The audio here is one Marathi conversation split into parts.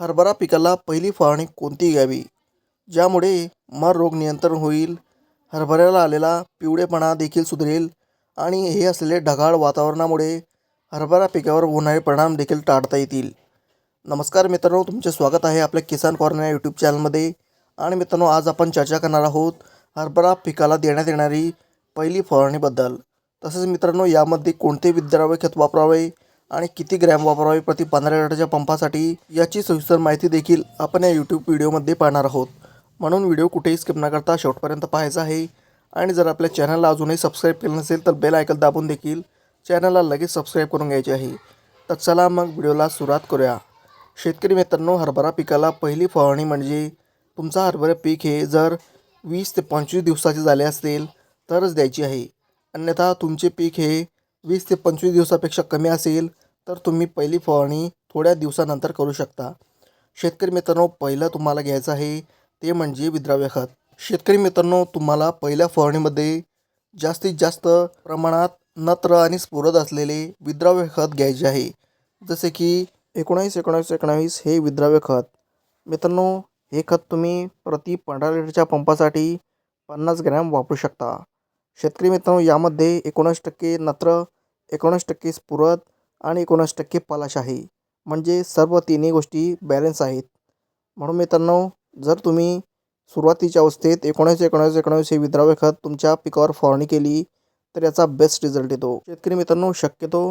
हरभरा पिकाला पहिली फवारणी कोणती घ्यावी? ज्यामुळे मर रोग नियंत्रण होईल हरभऱ्याला आलेला पिवळेपणा देखील सुधरेल आणि हे असलेले ढगाळ वातावरणामुळे हरभरा पिकावर होणारे परिणाम देखील टाळता येतील. नमस्कार मित्रांनो तुमचे स्वागत आहे आपल्या किसान कॉर्नर या यूट्यूब चॅनलमध्ये आणि मित्रांनो आज आपण चर्चा करणार आहोत हरभरा पिकाला देण्यात येणारी पहिली फवारणीबद्दल. तसेच मित्रांनो यामध्ये कोणते विद्राव्य खत वापरावे? आणि किती ग्रॅम वापरावे प्रति पंधरा लिटरच्या पंपासाठी याची सविस्तर माहिती देखील आपण या यूट्यूब व्हिडिओमध्ये पाहणार आहोत. म्हणून व्हिडिओ कुठेही स्किप न करता शेवटपर्यंत पाहायचा आहे. आणि जर आपल्या चॅनलला अजूनही सबस्क्राईब केलं नसेल तर बेल आयकन दाबून देखील चॅनलला लगेच सबस्क्राईब करून घ्यायचे आहे. तर चला मग व्हिडिओला सुरुवात करूया. शेतकरी मित्रांनो हरभरा पिकाला पहिली फवारणी म्हणजे तुमचा हरभरा पीक हे जर वीस ते पंचवीस दिवसाचे झाले असेल तरच द्यायची आहे. अन्यथा तुमचे पीक हे वीस ते पंचवीस दिवसापेक्षा कमी असेल तर तुम्ही पहिली फवारणी थोड्या दिवसानंतर करू शकता. शेतकरी मित्रांनो पहिलं तुम्हाला घ्यायचं आहे ते म्हणजे विद्राव्य खत. शेतकरी मित्रांनो तुम्हाला पहिल्या फवारणीमध्ये जास्तीत जास्त प्रमाणात नत्र आणि स्फुरद असलेले विद्राव्य खत घ्यायचे आहे. जसे की एकोणावीस एकोणावीस एकोणावीस हे विद्राव्य खत. मित्रांनो हे खत तुम्ही प्रति पंधरा लिटरच्या पंपासाठी पन्नास ग्रॅम वापरू शकता. शेतकरी मित्रांनो यामध्ये एकोणीस टक्के नत्र एकोणीस टक्के स्फुरद आणि एकोणीस टक्के पलाश आहे. म्हणजे सर्व तिन्ही गोष्टी बॅलन्स आहेत. म्हणून मित्रांनो जर तुम्ही सुरुवातीच्या अवस्थेत एकोणीस एकोणीस एकोणीस हे विद्राव्य खत तुमच्या पिकावर फवारणी केली तर याचा बेस्ट रिझल्ट येतो. शेतकरी मित्रांनो शक्यतो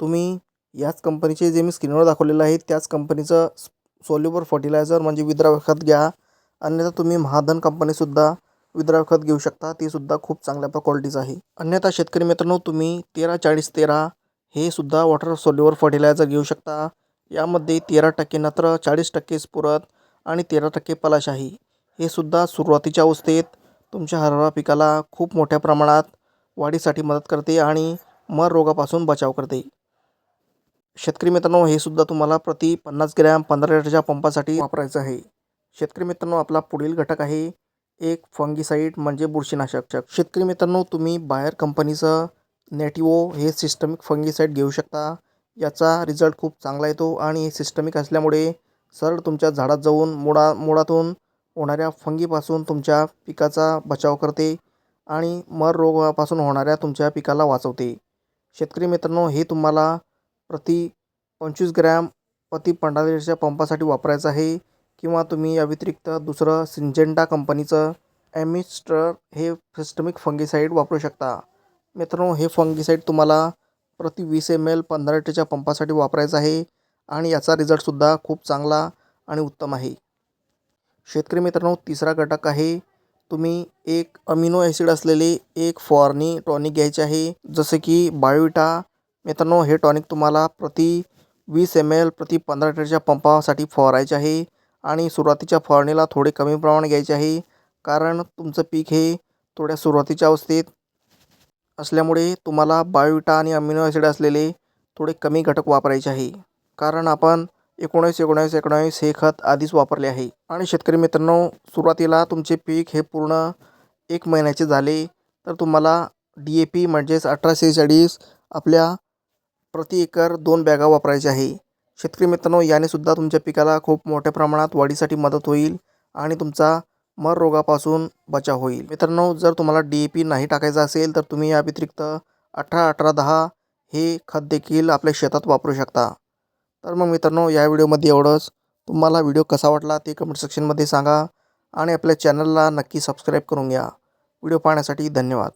तुम्ही याच कंपनीचे जे मी स्क्रीनवर दाखवलेलं आहे त्याच कंपनीचं सोल्युबर फर्टिलायझर म्हणजे विद्राव्य खत घ्या. अन्यथा तुम्ही महाधन कंपनीसुद्धा विद्राव्य खत घेऊ शकता तीसुद्धा खूप चांगल्या क्वालिटीचं आहे. अन्यथा शेतकरी मित्रांनो तुम्ही तेरा चाळीस तेरा हे सुद्धा वॉटर सोल्युवर फर्टिलायझर घेऊ शकता. यामध्ये तेरा टक्के नत्र चाळीस टक्के स्फुरद आणि तेरा टक्के पलाश आहे हे सुद्धा सुरुवातीच्या अवस्थेत तुमच्या हरभरा पिकाला खूप मोठ्या प्रमाणात वाढीसाठी मदत करते आणि मर रोगापासून बचाव करते. शेतकरी मित्रांनो हे सुद्धा तुम्हाला प्रति पन्नास ग्रॅम पंधरा लिटरच्या पंपासाठी वापरायचं आहे. शेतकरी मित्रांनो आपला पुढील घटक आहे एक फंगीसाईड म्हणजे बुरशीनाशक. शेतकरी मित्रांनो तुम्ही बाहेर कंपनीचं नेटिवो हे सिस्टमिक फंगीसाईड घेऊ शकता. याचा रिझल्ट खूप चांगला येतो आणि हे सिस्टमिक असल्यामुळे सरळ तुमच्या झाडात जाऊन मुळा मुळातून होणाऱ्या फंगीपासून तुमच्या पिकाचा बचाव करते आणि मर रोगापासून होणाऱ्या तुमच्या पिकाला वाचवते. शेतकरी मित्रांनो हे तुम्हाला प्रति पंचवीस ग्रॅम प्रति पंधरा लिटरच्या पंपासाठी वापरायचं आहे किंवा तुम्ही या व्यतिरिक्त दुसरं सिंजेंटा कंपनीचं ॲमिस्टर हे सिस्टमिक फंगीसाईड वापरू शकता. मित्रांनो हे फंगीसाईड तुम्हाला प्रति वीस एम एल पंधरा लिटरच्या पंपासाठी वापरायचं आहे आणि याचा रिझल्टसुद्धा खूप चांगला आणि उत्तम आहे. शेतकरी मित्रांनो तिसरा घटक आहे तुम्ही एक अमिनो ॲसिड असलेले एक फॉर्नी टॉनिक घ्यायचे आहे जसे की बायोविटा. मित्रांनो हे टॉनिक तुम्हाला प्रति वीस एम एल प्रति पंधरा लिटरच्या पंपासाठी फवारायचे आहे आणि सुरुवातीच्या फवारणीला थोडे कमी प्रमाणात घ्यायचे आहे कारण तुमचं पीक हे थोड्या सुरुवातीच्या अवस्थेत असल्यामुळे तुम्हाला बायोविटा आणि अमिनो ॲसिड असलेले थोडे कमी घटक वापरायचे आहे. कारण आपण एकोणीस एकोणीस एकोणावीस हे खत आधीच वापरले आहे. आणि शेतकरी मित्रांनो सुरुवातीला तुमचे पीक हे पूर्ण एक महिन्याचे झाले तर तुम्हाला डी ए पी म्हणजेच अठरा सेहेचाळीस आपल्या प्रति एकर दोन बॅगा वापरायच्या आहे. शेतकरी मित्रांनो यानेसुद्धा तुमच्या पिकाला खूप मोठ्या प्रमाणात वाढीसाठी मदत होईल आणि तुमचा मर रोगापासून बचाव होईल. मित्रांनो जर तुम्हाला डी ए पी नाही टाकायचा असेल तर तुम्ही या व्यतिरिक्त अठरा अठरा दहा हे खत देखील आपल्या शेतात वापरू शकता. तर मग मित्रांनो या व्हिडिओमध्ये एवढंच. तुम्हाला व्हिडिओ कसा वाटला ते कमेंट सेक्शनमध्ये सांगा आणि आपल्या चॅनलला नक्की सबस्क्राईब करून घ्या. व्हिडिओ पाहण्यासाठी धन्यवाद.